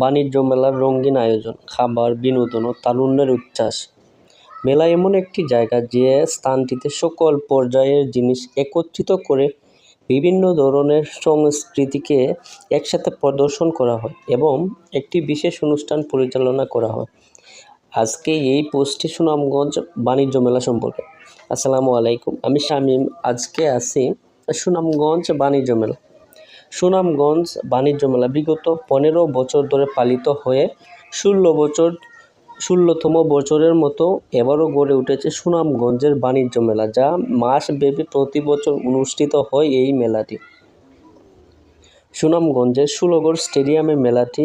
বাণিজ্য মেলার রঙিন আয়োজন, খাবার, বিনোদন ও তারুণ্যের উচ্ছ্বাস। মেলা এমন একটি জায়গা যে স্থানটিতে সকল পর্যায়ের জিনিস একত্রিত করে বিভিন্ন ধরনের সংস্কৃতিকে একসাথে প্রদর্শন করা হয় এবং একটি বিশেষ অনুষ্ঠান পরিচালনা করা হয়। আজকে এই পোস্টটি সুনামগঞ্জ বাণিজ্য মেলা সম্পর্কে। আসসালামু আলাইকুম, আমি শামীম। আজকে আছি সুনামগঞ্জ বাণিজ্য মেলা। সুনামগঞ্জ বাণিজ্য মেলা বিগত পনেরো বছর ধরে পালিত হয়ে ষোলো বছর, ষোলোতম বছরের মতো এবারও গড়ে উঠেছে সুনামগঞ্জের বাণিজ্য মেলা, যা মাসব্যাপী প্রতি বছর অনুষ্ঠিত হয় এই মেলাটি। সুনামগঞ্জের ষোলগড় স্টেডিয়ামে মেলাটি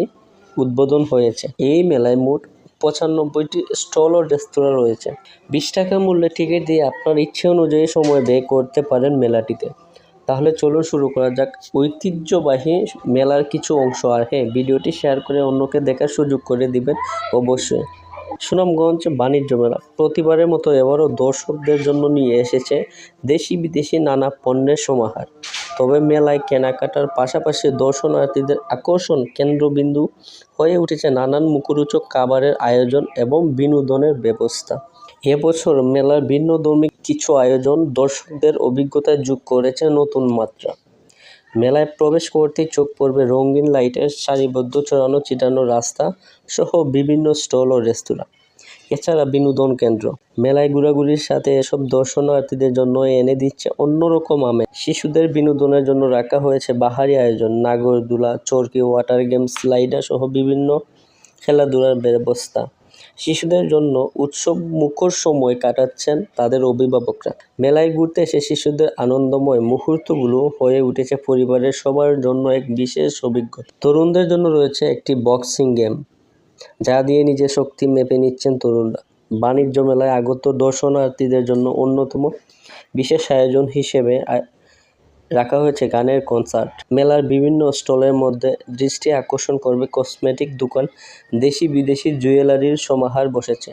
উদ্বোধন হয়েছে। এই মেলায় মোট পঁচানব্বইটি স্টল ও রেস্তোরাঁ রয়েছে। বিশ টাকা মূল্যে টিকিট দিয়ে আপনার ইচ্ছে অনুযায়ী সময় ব্যয় করতে পারেন মেলাটিতে। তাহলে চলুন শুরু করা যাক। ঐতিহ্যবাহী মেলার কিছু অংশ। আর হ্যাঁ ভিডিওটি শেয়ার করে অন্যকে দেখার সুযোগ করে দিবেন অবশ্যই। সুনামগঞ্জ বাণিজ্য মেলা। প্রতিবারের মতো এবারও দর্শকদের জন্য নিয়ে এসেছে দেশি বিদেশি নানা পণ্যের সমাহার। তবে মেলায় কেনাকাটার পাশাপাশি দর্শনার্থীদের আকর্ষণ কেন্দ্রবিন্দু হয়ে উঠেছে নানান মুখরোচক খাবারের আয়োজন এবং বিনোদনের ব্যবস্থা। এবছর মেলার ভিন্নধর্মী কিছু আয়োজন দর্শকদের অভিজ্ঞতায় যোগ করেছে নতুন মাত্রা। মেলায় প্রবেশ করতে চোখ পড়বে রঙিন লাইটের সারিবদ্ধ চড়ানো চিটানো রাস্তা সহ বিভিন্ন স্টল ও রেস্তোরাঁ। এছাড়া বিনোদন কেন্দ্র। মেলায় ঘোরাঘুরির সাথে এসব দর্শনার্থীদের জন্য এনে দিচ্ছে অন্যরকম আমেজ। শিশুদের বিনোদনের জন্য রাখা হয়েছে বাহারি আয়োজন, নাগরদোলা, চরকি, ওয়াটার গেম স্লাইডার সহ বিভিন্ন খেলাধুলার ব্যবস্থা। শিশুদের জন্য উৎসব মুখর সময় কাটাচ্ছেন তাদের অভিভাবকরা। মেলায় ঘুরতে এসে শিশুদের আনন্দময় মুহূর্তগুলো হয়ে উঠেছে পরিবারের সবার জন্য এক বিশেষ অভিজ্ঞতা। তরুণদের জন্য রয়েছে একটি বক্সিং গেম, যা দিয়ে নিজের শক্তি মেপে নিচ্ছেন তরুণরা। বাণিজ্য মেলায় আগত দর্শনার্থীদের জন্য অন্যতম বিশেষ আয়োজন হিসেবে রাখা হয়েছে গানের কনসার্ট মেলার বিভিন্ন স্টলের মধ্যে দৃষ্টি আকর্ষণ করবে কসমেটিক দোকান। দেশি বিদেশি জুয়েলারির সমাহার বসেছে।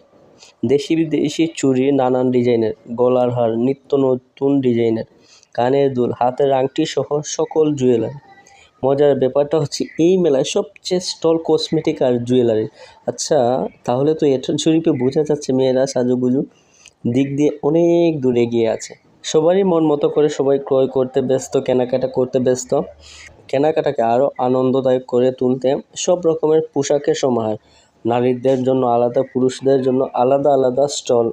দেশি বিদেশি চুড়ি নানান ডিজাইনের, গলার হার, নিত্য নতুন ডিজাইনের, কানের দুল, হাতের আংটি সহ সকল জুয়েলারি মজার ব্যাপারটা হচ্ছে, এই মেলায় সবচেয়ে স্টল কসমেটিক আর জুয়েলারি আচ্ছা তাহলে তো এটা শরীফে বোঝা যাচ্ছে মেয়েরা সাজুগুজু? দিক দিয়ে অনেক দূরে এগিয়ে আছে। সবারই মন মতো করে সবাই ক্রয় করতে ব্যস্ত, কেনাকাটা করতে ব্যস্ত। কেনাকাটাকে আরও আনন্দদায়ক করে তুলতে সব রকমের পোশাকের সমাহার। নারীদের জন্য আলাদা, পুরুষদের জন্য আলাদা আলাদা স্টল।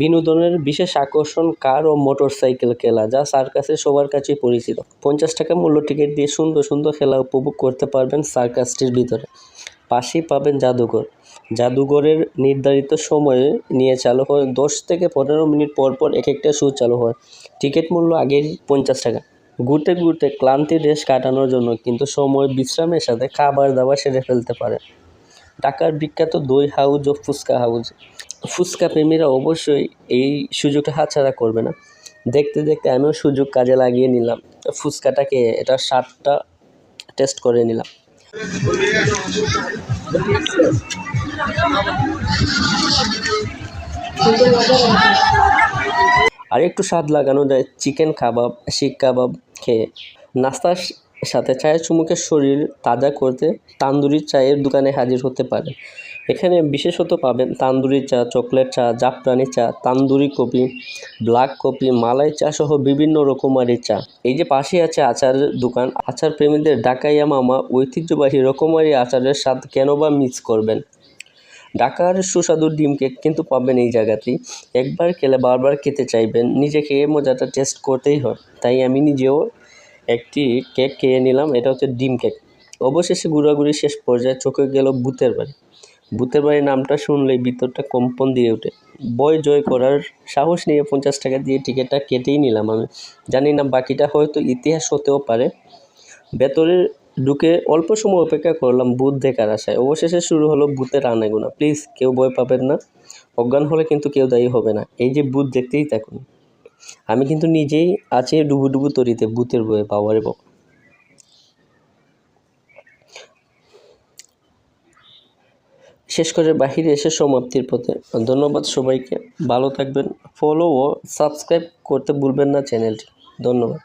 বিনোদনের বিশেষ আকর্ষণ কার ও মোটর সাইকেল খেলা যা সার্কাসে সবার কাছেই পরিচিত। পঞ্চাশ টাকা মূল্য টিকিট দিয়ে সুন্দর সুন্দর খেলা উপভোগ করতে পারবেন সার্কাসটির ভিতরে। পাশেই পাবেন জাদুঘর। জাদুঘরের নির্ধারিত সময়ে নিয়ে চালু হয়। দশ থেকে পনেরো মিনিট পর পর এক একটা শো চালু হয়। টিকিট মূল্য আগেই পঞ্চাশ টাকা। ঘুরতে ঘুরতে ক্লান্তি দেশ কাটানোর জন্য কিন্তু সময় বিশ্রামের সাথে খাবার দাবার সেরে ফেলতে পারে। ঢাকার বিখ্যাত দই হাউজ ও ফুচকা হাউজ ফুচকা প্রেমীরা অবশ্যই এই সুযোগটা হাতছাড়া করবে না। দেখতে দেখতে আমিও সুযোগ কাজে লাগিয়ে নিলাম। ফুচকাটাকে এটা স্বাদটা টেস্ট করে নিলাম। আর একটু স্বাদ লাগানো যায়, চিকেন কাবাব শিখ কাবাব খেয়ে। নাস্তার সাথে চায়ের চুমুকের শরীর তাজা করতে তান্দুরি চায়ের দোকানে হাজির হতে পারে। এখানে বিশেষত পাবেন তান্দুরি চা, চকলেট চা, জাফরানি চা, তান্দুরি কপি, ব্ল্যাক কপি, মালাই চা সহ বিভিন্ন রকমারি চা। এই যে পাশে আছে আচারের দোকান আচার প্রেমীদের ডাকাইয়া মামা ঐতিহ্যবাহী রকমারি আচারের স্বাদ কেন বা মিস করবেন? ঢাকার সুস্বাদু ডিম কেক কিন্তু পাবেন এই জায়গাতেই। একবার খেলে বারবার খেতে চাইবেন, নিজে খেয়ে মজাটা টেস্ট করতেই হয়। তাই আমি নিজেও একটি কেক খেয়ে নিলাম, এটা হচ্ছে ডিম কেক। অবশেষে ঘোরাঘুরি শেষ পর্যায়ে চোখে গেল ভূতের বাড়ি। ভূতের বাড়ি নামটা শুনলেই ভিতরটা কম্পন দিয়ে ওঠে। বয় জয় করার সাহস নিয়ে পঞ্চাশ টাকা দিয়ে টিকিটটা কেটেই নিলাম আমি। জানি না বাকিটা হয়তো ইতিহাস হতেও পারে। ভেতরে ঢুকে অল্প সময় অপেক্ষা করলাম ভূত দেখার আশায়। অবশেষে শুরু হলো ভূতের আনাগোনা। প্লিজ, কেউ ভয় পাবেন না। অজ্ঞান হলে কিন্তু কেউ দায়ী হবে না। এই যে ভূত দেখতেই থাকুন। আমি কিন্তু নিজেই আছি ডুবু ডুবু তরিতে ভূতের বয়ে পাওয়ারে বাবা শেষ করে বাহিরে এসে সমাপ্তির পথে। ধন্যবাদ সবাইকে। ভালো থাকবেন। ফলো ও সাবস্ক্রাইব করতে ভুলবেন না চ্যানেলটি ধন্যবাদ।